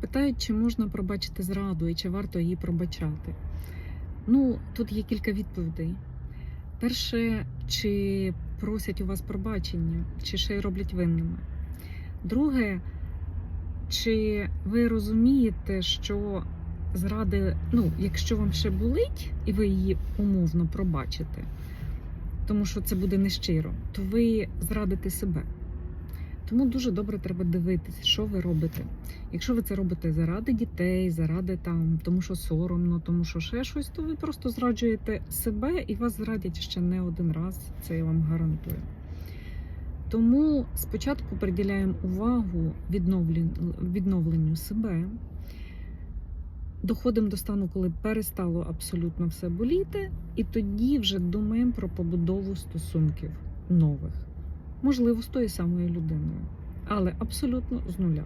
Питають, чи можна пробачити зраду і чи варто її пробачати. Ну, тут є кілька відповідей. Перше, чи просять у вас пробачення, чи ще й роблять винними. Друге, чи ви розумієте, що зради, ну, якщо вам ще болить, і ви її умовно пробачите, тому що це буде нещиро, то ви зрадите себе. Тому дуже добре треба дивитися, що ви робите. Якщо ви це робите заради дітей, заради там, тому що соромно, тому що ще щось, то ви просто зраджуєте себе і вас зрадять ще не один раз, це я вам гарантую. Тому спочатку приділяємо увагу відновленню, себе, доходимо до стану, коли перестало абсолютно все боліти, і тоді вже думаємо про побудову стосунків нових, можливо, з тою самою людиною, але абсолютно з нуля.